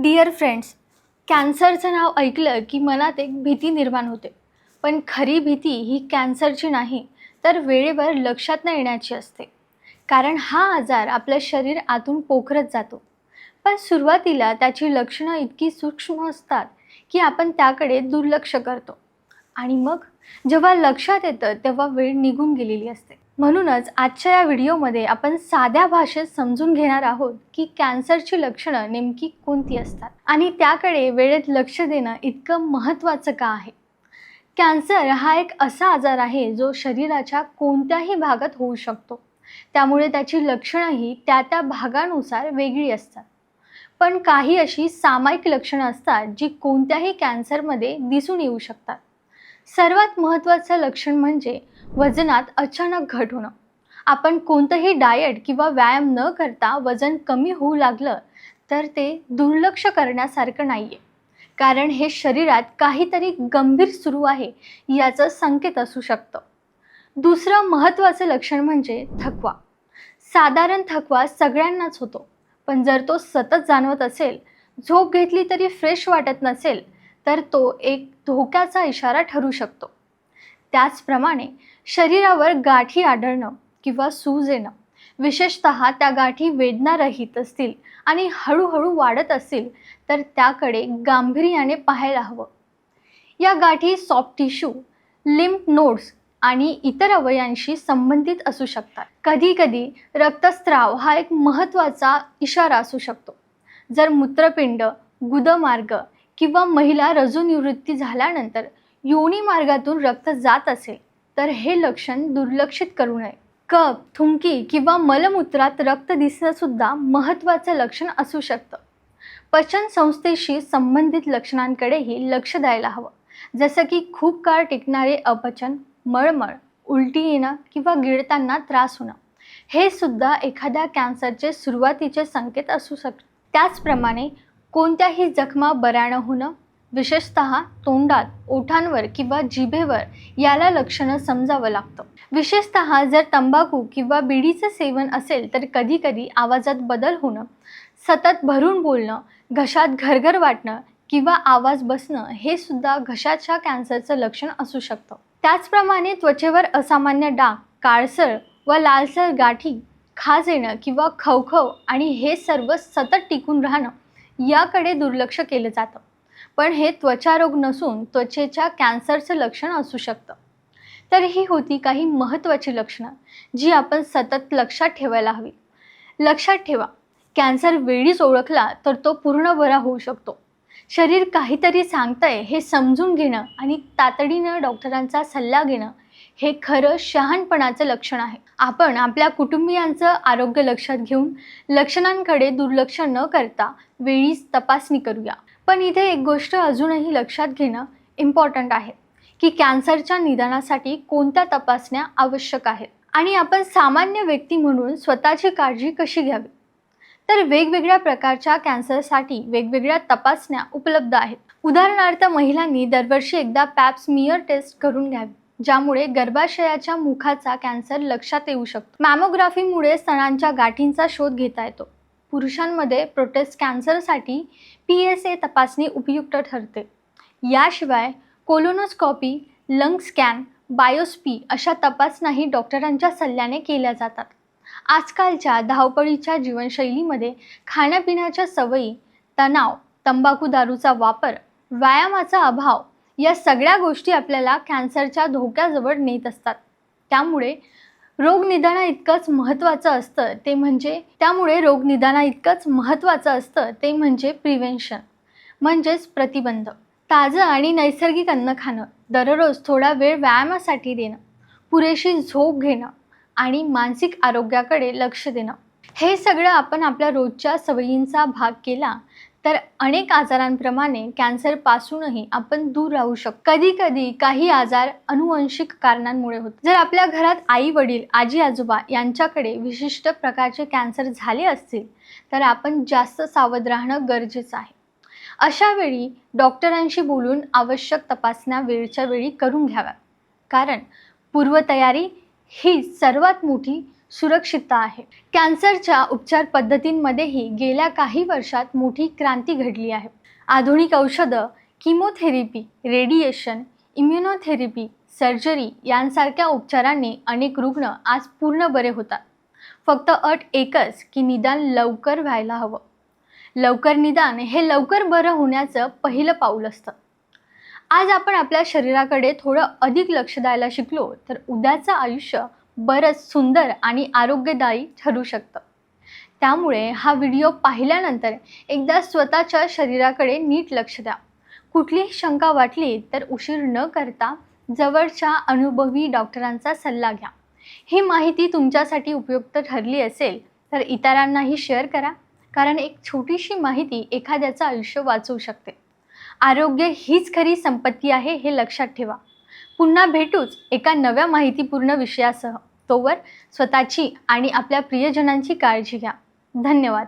Dear friends कॅन्सरचं नाव ऐकलं की मनात एक भीती निर्माण होते. पण खरी भीती ही कॅन्सरची नाही तर वेळेवर लक्षात न येण्याची असते. कारण हा आजार आपलं शरीर आतून पोखरत जातो. पण सुरुवातीला त्याची लक्षणं इतकी सूक्ष्म असतात की आपण त्याकडे दुर्लक्ष करतो. आणि मग जेव्हा लक्षात येतं तेव्हा वेळ निघून गेलेली असते. म्हणूनच आजच्या या व्हिडिओमध्ये आपण साध्या भाषेत समजून घेणार आहोत की कॅन्सरची लक्षणं नेमकी कोणती असतात आणि त्याकडे वेळेत लक्ष देणं इतकं महत्त्वाचं का आहे? कॅन्सर हा एक असा आजार आहे जो शरीराच्या कोणत्याही भागात होऊ शकतो. त्यामुळे त्याची लक्षणंही त्या त्या भागानुसार वेगळी असतात. पण काही अशी सामायिक लक्षणं असतात जी कोणत्याही कॅन्सरमध्ये दिसून येऊ शकतात. सर्वात महत्त्वाचं लक्षण म्हणजे वजनात अचानक घट होणं. आपण कोणतंही डाएट किंवा व्यायाम न करता वजन कमी होऊ लागलं तर ते दुर्लक्ष करण्यासारखं नाही आहे कारण हे शरीरात काहीतरी गंभीर सुरू आहे याचं संकेत असू शकतं. दुसरं महत्त्वाचं लक्षण म्हणजे थकवा. साधारण थकवा सगळ्यांनाच होतो पण जर तो सतत जाणवत असेल झोप घेतली तरी फ्रेश वाटत नसेल तर तो एक धोक्याचा इशारा ठरू शकतो. त्याचप्रमाणे शरीरावर गाठी आढळणं किंवा सूज येणं. विशेषत त्या गाठी वेदनारहित असतील आणि हळूहळू वाढत असतील तर त्याकडे गांभीर्याने पाहायला हवं. या गाठी सॉफ्ट टिश्यू लिम्फ नोड्स आणि इतर अवयांशी संबंधित असू शकतात. कधीकधी रक्तस्राव हा एक महत्त्वाचा इशारा असू शकतो. जर मूत्रपिंड गुदमार्ग किंवा महिला रजूनिवृत्ती झाल्यानंतर योनी मार्गातून रक्त जात असेल तर हे लक्षण दुर्लक्षित करू नये. कप थुंकी किंवा मलमूत्रात रक्त दिसणंसुद्धा महत्त्वाचं लक्षण असू शकतं. पचन संस्थेशी संबंधित लक्षणांकडेही लक्ष द्यायला हवं. जसं की खूप काळ टिकणारे अपचन मळमळ उलटी येणं किंवा गिळताना त्रास होणं. हे सुद्धा एखाद्या कॅन्सरचे सुरुवातीचे संकेत असू शकतात त्याचप्रमाणे कोणत्याही जखमा बऱ्यानं होणं विशेषत तोंडात ओठांवर किंवा जिभेवर याला लक्षणं समजावं लागतं. विशेषत जर तंबाखू किंवा बिडीचं सेवन असेल तर कधीकधी आवाजात बदल होणं सतत भरून बोलणं घशात घरघर वाटणं किंवा आवाज बसणं हे सुद्धा घशाच्या कॅन्सरचं लक्षण असू शकतं. त्याचप्रमाणे त्वचेवर असामान्य डाग काळसर व लालसर गाठी खाज येणं किंवा खवखव आणि हे सर्व सतत टिकून राहणं याकडे दुर्लक्ष केलं जातं. पण हे त्वचारोग नसून त्वचेच्या कॅन्सरचं लक्षण असू शकतं. तर ही होती काही महत्त्वाची लक्षणं जी आपण सतत लक्षात ठेवायला हवी. लक्षात ठेवा कॅन्सर वेळीच ओळखला तर तो पूर्ण बरा होऊ शकतो. शरीर काहीतरी सांगतंय हे समजून घेणं आणि तातडीनं डॉक्टरांचा सल्ला घेणं हे खरं शहाणपणाचं लक्षण आहे. आपण आपल्या कुटुंबियांचं आरोग्य लक्षात घेऊन लक्षणांकडे दुर्लक्ष न करता वेळीच तपासणी करूया. पण इथे एक गोष्ट अजूनही लक्षात घेणं इम्पॉर्टंट आहे की कॅन्सरच्या निदानासाठी कोणत्या तपासण्या आवश्यक आहेत? आणि आपण सामान्य व्यक्ती म्हणून स्वतःची काळजी कशी घ्यावी? तर वेगवेगळ्या प्रकारच्या कॅन्सरसाठी वेगवेगळ्या तपासण्या उपलब्ध आहेत. उदाहरणार्थ महिलांनी दरवर्षी एकदा पॅप टेस्ट करून घ्यावी. ज्यामुळे गर्भाशयाच्या मुखाचा कॅन्सर लक्षात येऊ शकतो. मॅमोग्राफीमुळे स्तनांच्या गाठींचा शोध घेता येतो. पुरुषांमध्ये प्रोटेस्ट कॅन्सरसाठी पी एस ए तपासणी उपयुक्त ठरते. याशिवाय कोलोनोस्कॉपी लंग स्कॅन बायोस्पी अशा तपासण्याही डॉक्टरांच्या सल्ल्याने केल्या जातात. आजकालच्या धावपळीच्या जीवनशैलीमध्ये खाण्यापिण्याच्या सवयी तणाव तंबाखू दारूचा वापर व्यायामाचा अभाव या सगळ्या गोष्टी आपल्याला कॅन्सरच्या धोक्याजवळ नेत असतात. त्यामुळे रोगनिदाना इतकंच महत्त्वाचं असतं ते म्हणजे त्यामुळे रोगनिदाना इतकंच महत्त्वाचं असतं ते म्हणजे प्रिव्हेन्शन म्हणजेच प्रतिबंध. ताजं आणि नैसर्गिक अन्न खाणं दररोज थोडा वेळ व्यायामासाठी देणं पुरेशी झोप घेणं आणि मानसिक आरोग्याकडे लक्ष देणं. हे सगळं आपण आपल्या रोजच्या सवयींचा भाग केला तर अनेक आजारांप्रमाणे कॅन्सरपासूनही आपण दूर राहू शकतो. कधी कधी काही आजार अनुवंशिक कारणांमुळे होत जर आपल्या घरात आई वडील आजी आजोबा यांच्याकडे विशिष्ट प्रकारचे कॅन्सर झाले असतील तर आपण जास्त सावध राहणं गरजेचं आहे. अशा वेळी डॉक्टरांशी बोलून आवश्यक तपासण्या वेळच्या वेळी करून घ्याव्या कारण पूर्वतयारी ही सर्वात मोठी सुरक्षितता आहे. कॅन्सरच्या उपचार पद्धतींमध्येही गेल्या काही वर्षात मोठी क्रांती घडली आहे. आधुनिक औषधं किमोथेरपी रेडिएशन इम्युनोथेरपी सर्जरी यांसारख्या उपचारांनी अनेक रुग्ण आज पूर्ण बरे होतात. फक्त अट एकच की निदान लवकर व्हायला हवं. लवकर निदान हे लवकर बरं होण्याचं पहिलं पाऊल असतं. आज आपण आपल्या शरीराकडे थोडं अधिक लक्ष द्यायला शिकलो तर उद्याचं आयुष्य बरंच सुंदर आणि आरोग्यदायी ठरू शकतं. त्यामुळे हा व्हिडिओ पाहिल्यानंतर एकदा स्वतःच्या शरीराकडे नीट लक्ष द्या. कुठलीही शंका वाटली तर उशीर न करता जवळच्या अनुभवी डॉक्टरांचा सल्ला घ्या. ही माहिती तुमच्यासाठी उपयुक्त ठरली असेल तर इतरांनाही शेअर करा कारण एक छोटीशी माहिती एखाद्याचं आयुष्य वाचवू शकते. आरोग्य हीच खरी संपत्ती आहे हे लक्षात ठेवा. पुन्हा भेटूच एका नव्या माहितीपूर्ण विषयासह. तोवर स्वतःची आणि आपल्या प्रियजनांची काळजी घ्या. धन्यवाद.